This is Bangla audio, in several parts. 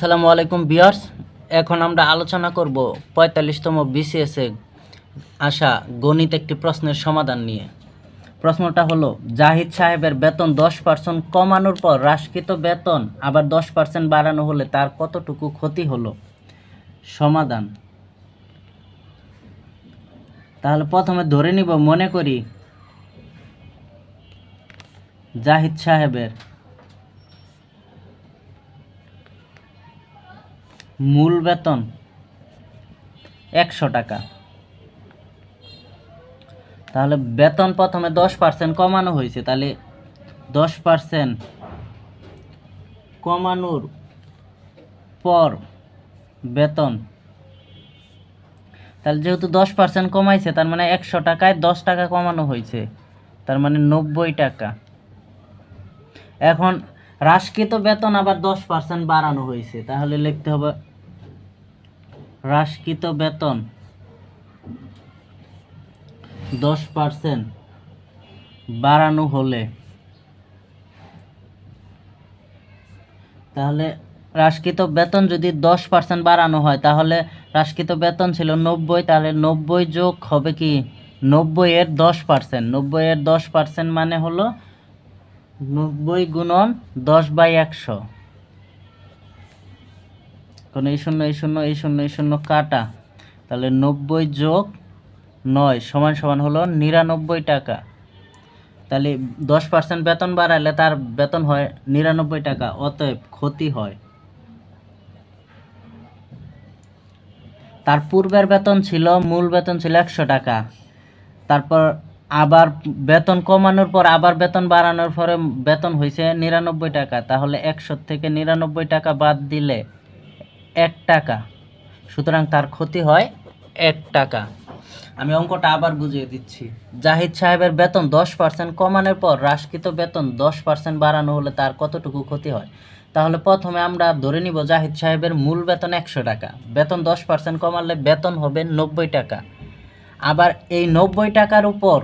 আসসালামু আলাইকুম বিয়ার্স এখন আমরা আলোচনা করব পঁয়তাল্লিশতম বিসিএসে আসা গণিত একটি প্রশ্নের সমাধান নিয়ে। প্রশ্নটা হলো, জাহিদ সাহেবের বেতন দশ পার্সেন্ট কমানোর পর হ্রাসকৃত বেতন আবার দশ পার্সেন্ট বাড়ানো হলে তার কতটুকু ক্ষতি হলো? সমাধান। তাহলে প্রথমে ধরে নিব, মনে করি, জাহিদ সাহেবের মূল বেতন একশো টাকা। তাহলে বেতন প্রথমে দশ পার্সেন্ট কমানো হয়েছে, তাহলে দশ পার্সেন্ট কমানোর পর বেতন, তাহলে যেহেতু দশ পার্সেন্ট কমাইছে, তার মানে একশো টাকায় দশ টাকা কমানো হয়েছে, তার মানে নব্বই টাকা। এখন হ্রাসকৃত বেতন আবার দশ পার্সেন্ট বাড়ানো হয়েছে, তাহলে লিখতে হবে হ্রাসকৃত বেতন দশ পার্সেন্ট বাড়ানো হলে। তাহলে হ্রাসকৃত বেতন যদি দশ পার্সেন্ট বাড়ানো হয়, তাহলে হ্রাসকৃত বেতন ছিল নব্বই, তাহলে নব্বই যোগ হবে কি? নব্বই এর দশ পার্সেন্ট। নব্বই এর দশ পার্সেন্ট মানে হলো নব্বই গুণন দশ বাই একশো। কারণ এই শূন্য এই শূন্য এই শূন্য এই শূন্য কাটা। তাহলে নব্বই যোগ নয় সমান সমান হলো নিরানব্বই টাকা। তাহলে দশ পার্সেন্ট বেতন বাড়াইলে তার বেতন হয় নিরানব্বই টাকা, অতএব ক্ষতি হয়। তার পূর্বের বেতন ছিল, মূল বেতন ছিল একশো টাকা। তারপর আবার বেতন কমানোর পর আবার বেতন বাড়ানোর পরে বেতন হয়েছে নিরানব্বই টাকা। তাহলে একশো থেকে নিরানব্বই টাকা বাদ দিলে এক টাকা। সুতরাং তার ক্ষতি হয় এক টাকা। আমি অঙ্কটা আবার বুঝিয়ে দিচ্ছি। জাহিদ সাহেবের বেতন দশ পার্সেন্ট কমানোর পর হ্রাসকৃত বেতন দশ পার্সেন্ট বাড়ানো হলে তার কতটুকু ক্ষতি হয়? তাহলে প্রথমে আমরা ধরে নিব জাহিদ সাহেবের মূল বেতন একশো টাকা। বেতন দশ পার্সেন্ট কমালে বেতন হবে নব্বই টাকা। আবার এই নব্বই টাকার উপর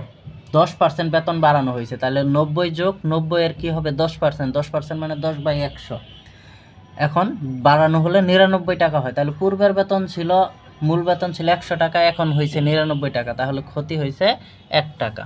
দশ পার্সেন্ট বেতন বাড়ানো হয়েছে। তাহলে নব্বই যোগ নব্বই এর কী হবে? দশ পার্সেন্ট দশ পার্সেন্ট মানে দশ বাই একশো। এখন বাড়ানো হলে নিরানব্বই টাকা হয়। তাহলে পূর্বের বেতন ছিল, মূল বেতন ছিল একশো টাকা, এখন হয়েছে নিরানব্বই টাকা। তাহলে ক্ষতি হয়েছে এক টাকা।